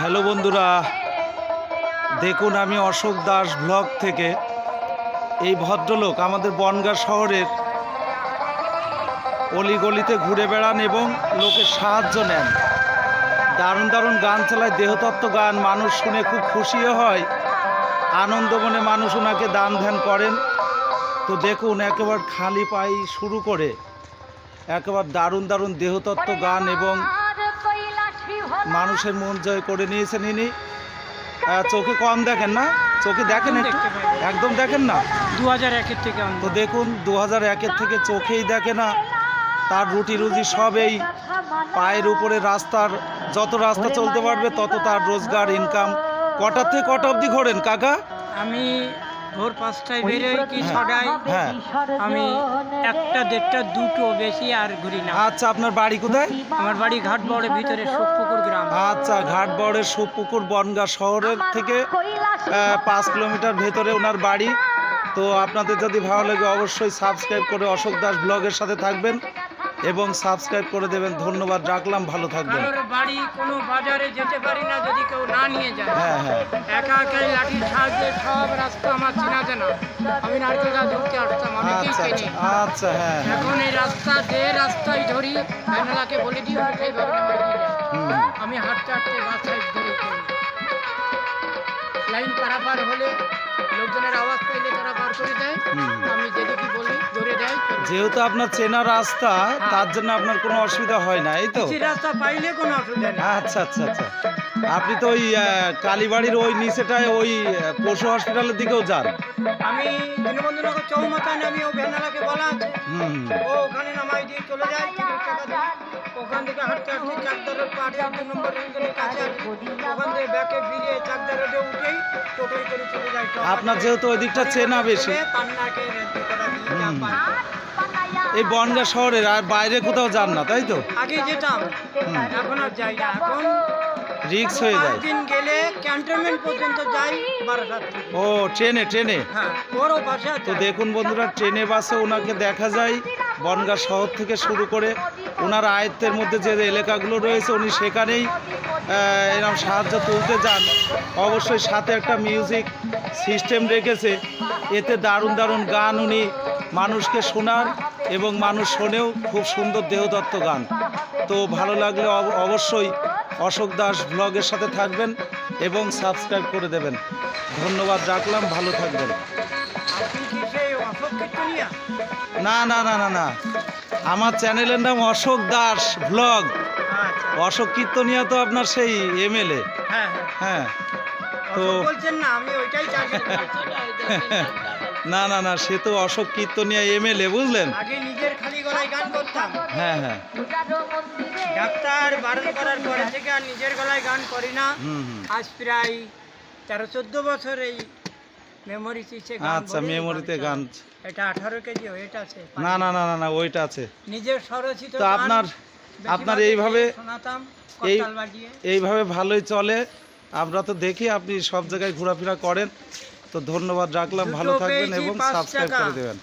Hello বন্ধুরা, দেখুন আমি অশোক দাস ব্লগ থেকে। এই ভদ্রলোক আমাদের বনগাঁ শহরের অলিগলিতে ঘুরে বেড়ান এবং লোকের সাহায্য নেন। দারুণ দারুণ গান চালায়, দেহতত্ত্ব গান, মানুষ শুনে খুব খুশিও হয়, আনন্দ মনে মানুষ ওনাকে দান ধ্যান করেন। তো দেখুন, একেবারে খালি পাই শুরু করে, একেবারে দারুণ দারুণ দেহতত্ত্ব গান এবং মানুষের মন জয় করে নিয়েছেন ইনি। চোখে কম দেখেন না? চোখে দেখেন একটু? একদম দেখেন না? দু হাজার একের থেকে তো দেখুন দু হাজার একের থেকে চোখেই দেখে না। তার রুটি রুজি সব এই পায়ের উপরে রাস্তার যত রাস্তা চলতে পারবে তত তার রোজগার ইনকাম কটার থেকে কটা অবধি ঘোরেন কাকা? আমি ভোর পাঁচটায় বেরোই কি। ছটায় হ্যাঁ। আমি একটা দেড়টা দুটো বেশি আর ঘুরি না। আচ্ছা আপনার বাড়ি কোথায়? আমার বাড়ি ঘাট বড়ের ভিতরে সুখপুকুর গ্রাম। আচ্ছা ঘাটবড়ের সুপুকুর বনগা শহরের থেকে আহ, পাঁচ কিলোমিটার ভেতরে ওনার বাড়ি। তো আপনাদের যদি ভালো লাগে অবশ্যই সাবস্ক্রাইব করে অশোক দাস ব্লগের সাথে থাকবেন। এবং সাবস্ক্রাইব করে দেবেন। ধন্যবাদ রাখলাম ভালো থাকবেন। বাড়ি কোনো বাজারে যেতে পারি না যদি কেউ না নিয়ে যায়। হ্যাঁ হ্যাঁ। একা একাই লাঠির সাহায্যে সব রাস্তা আমার চেনা জানা। আমি নারকেল গাছ ধরতে আসতাম অনেকেই আচ্ছা আচ্ছা আচ্ছা হ্যাঁ হ্যাঁ। এখন এই রাস্তা যে রাস্তায় ধরি বলে দিই সেইভাবে আমি হাঁটতে হাঁটতে বাস সাইড ধরে লাইন পারাপার হলে লোকজনের আওয়াজ পাইলে তারা পার করে দেয়। আমি যেহেতু আপনার চেনা রাস্তা তার জন্য আপনার কোনো অসুবিধা হয় না এই তো? রাস্তা পাইলে কোনো অসুবিধা নেই। আচ্ছা আচ্ছা আচ্ছা। আপনি তো ওই কালীবাড়ির ওই নিচেটায় ওই পশু হসপিটালের দিকেও যান। আমি দীনবন্ধুনগর চৌমাথায় নামি ও ভ্যানালাকে বলা আছে। ও ওখানে নামাই দিয়ে চলে যায়। তিরিশ টাকা দিয়ে ওখান থেকে হাঁটতে হাঁটতে চাকদারের পাহাড়ে দু নম্বর রেঞ্জের কাছে আছে ওখান থেকে ব্যাকে ফিরে চাকদা রোডে উঠেই টোটোই করে চলে যায়। আপনার যেহেতু ওই দিকটা চেনা বেশি। পান্নাকে এই বনগা শহরের আর বাইরে কোথাও যান না তাই তো? আগে যেতাম এখন আর যাই না। এখন রিক্স হয়ে যায়। দিন গেলে ক্যান্টনমেন্ট পর্যন্ত যাই বারাসাত ও ট্রেনে ট্রেনে? হ্যাঁ ওরও তো দেখুন বন্ধুরা ট্রেনে বাসে ওনাকে দেখা যায় বনগা শহর থেকে শুরু করে ওনার আয়ত্তের মধ্যে যে এলাকাগুলো রয়েছে উনি সেখানেই এরকম সাহায্য তুলতে যান। অবশ্যই সাথে একটা মিউজিক সিস্টেম রেখেছে। এতে দারুণ দারুণ গান উনি মানুষকে শোনার এবং মানুষ শোনেও খুব সুন্দর দেহদত্ত গান। তো ভালো লাগলে অবশ্যই অশোক দাস ব্লগের সাথে থাকবেন এবং সাবস্ক্রাইব করে দেবেন। ধন্যবাদ রাখলাম ভালো থাকবেন। না না না না না। আমার চ্যানেলের নাম অশোক দাস ব্লগ। অশোক কীর্তনিয়া তো আপনার সেই এমএলএ হ্যাঁ হ্যাঁ। হ্যাঁ। তো বলছেন না আমি ওইটাই না না না সে তো অশোক কীর্তনিয়া এমএলএ বুঝলেন? আগে নিজের খালি গলায় গান করতাম। হ্যাঁ হ্যাঁ। ডাক্তার বারণ করার পরে থেকে আর নিজের গলায় গান করি না। আজ প্রায় তেরো চোদ্দ বছর এই মেমোরি আচ্ছা মেমোরিতে গান। এটা আঠারো কেজি ওয়েট আছে। না না না না না ওইটা আছে। নিজের স্বরচিত তো আপনার আপনার এইভাবে শোনাতাম এই- এইভাবে ভালোই চলে। আমরা তো দেখি আপনি সব জায়গায় ঘোরাফেরা করেন। তো ধন্যবাদ রাখলাম ভালো থাকবেন এবং সাবস্ক্রাইব করে দেবেন।